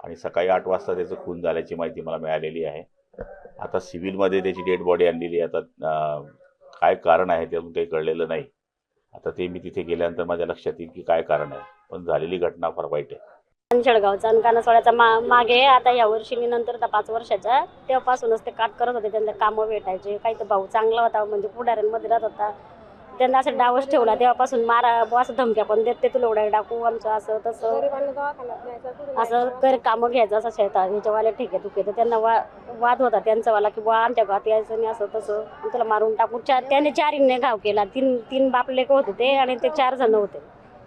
आणि सकाळी आठ वाजता त्याचं खून झाल्याची माहिती मला मिळालेली आहे. आता सिव्हिलमध्ये त्याची डेड बॉडी आणलेली आहे. आता काय कारण आहे ते अजून काही कळलेलं नाही. आता ते मी तिथे गेल्यानंतर माझ्या लक्षात येईल की काय कारण आहे. पण झालेली घटना फार वाईट आहे. अंजळगावचा अनकाना सोळ्याचा मा मागे आता या वर्षी मी नंतर त्या पाच वर्षाच्या तेव्हापासूनच ते काट करत होते. त्यांना कामं भेटायचे. काही तर भाऊ चांगला होता. म्हणजे पुढाऱ्यांमध्ये राहत होता. त्यांना असं डावच ठेवला तेव्हापासून मारा बुवा असं धमक्या पण देत ते तुला एवढ्या टाकू आमचं असं तसं. असं कर कामं घ्यायचं असं शेतात. ह्याच्यावाल्या ठेके तुके तर त्यांना वा वाद होता त्यांचावाला की बुवा आमच्या गावात यायचं नाही असं तसं. तुला त्याला मारून टाकू. चार त्याने चारीने घाव केला. तीन तीन बाप लेक होते ते आणि ते चार जण होते.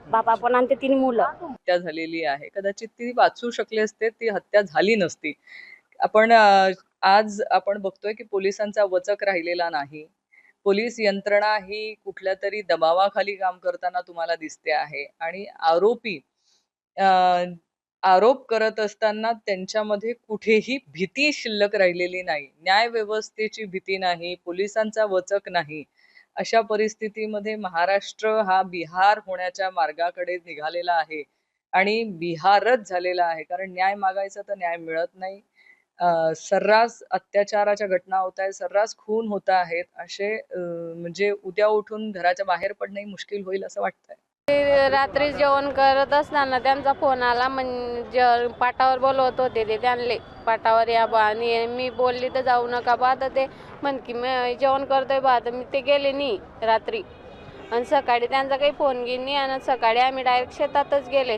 बापा पण आणि ते तीन मुलं. हत्या झालेली आहे. कदाचित ती वाचू शकली असते ती हत्या झाली नसती. आपण आज आपण बघतोय की पोलिसांचा वचक राहिलेला नाही. पोलीस यंत्रणा ही कुठल्या तरी दबावाखाली काम करताना तुम्हाला दिसते आहे. आणि आरोपी अं, आरोप करत असताना त्यांच्यामध्ये कुठेही भीती शिल्लक राहिलेली नाही. न्याय व्यवस्थेची भीती नाही पोलिसांचा वचक नाही. अशा परिस्थितीमध्ये महाराष्ट्र हा बिहार होण्याच्या मार्गाकडे निघालेला आहे. आणि बिहारच झालेला आहे. कारण न्याय मागायचा तर न्याय मिळत नाही. सर्रास अत्याचाराच्या घटना होत आहेत सर्रास खून होत आहेत असे म्हणजे उद्या उठून घराच्या बाहेर पडणंही मुश्किल होईल असं वाटतंय. रात्री जेवण करत असताना त्यांचा फोन आला म्हणजे पाटावर बोलवत होते ते त्यांले. पाटावर या बा आणि मी बोलली तर जाऊ नका बा तर ते म्हण की मी जेवण करतोय बा तर मी ते गेले नाही रात्री. आणि सकाळी त्यांचा काही फोन घेईन नाही आणि सकाळी आम्ही डायरेक्ट शेतातच गेले.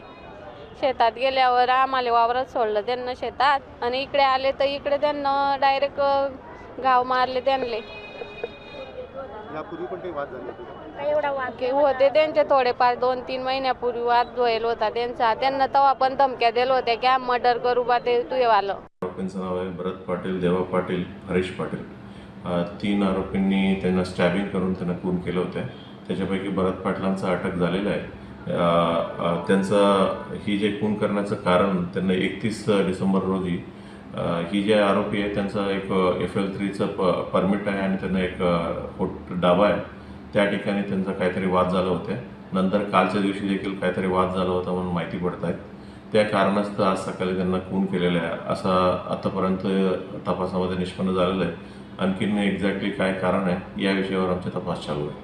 शेतात गेल्यावर आम्हाला वावरात सोडलं त्यांना शेतात. आणि इकडे आले तर इकडे त्यांना डायरेक्ट घाव मारले त्यांले. यापूर्वी पण काही वाद झाले होते का? एवढा वाद की होते त्यांचे थोडेफार दोन तीन महिन्यापूर्वी वाद व्हायला होता त्यांचा. त्यांना तेव्हा पण धमक्या दिल्या होत्या की मर्डर करू बा ते तू आलं आरोपींचं नाव आहे भरत पाटील देवा पाटील हरीश पाटील. अ, तीन आरोपींनी त्यांना स्टॅबिंग करून त्यांना खून केलं होतं. त्याच्यापैकी भरत पाटलांचा अटक झालेला आहे. त्यांचं ही जे खून करण्याचं कारण त्यांना एकतीस डिसेंबर रोजी ही जे आरोपी आहे त्यांचा एक एफ एल थ्रीचं प परमिट आहे आणि त्यांना एक फोट डाबा आहे. त्या ठिकाणी त्यांचा काहीतरी वाद झाला होता. नंतर कालच्या दिवशी देखील काहीतरी वाद झाला होता म्हणून माहिती पडत आहेत त्या कारणास्तव आज सकाळी त्यांना खून केलेला आहे. असा आतापर्यंत तपासामध्ये निष्पन्न झालेलं आहे. आणखीन एक्झॅक्टली काय कारण आहे या विषयावर आमचा तपास चालू आहे.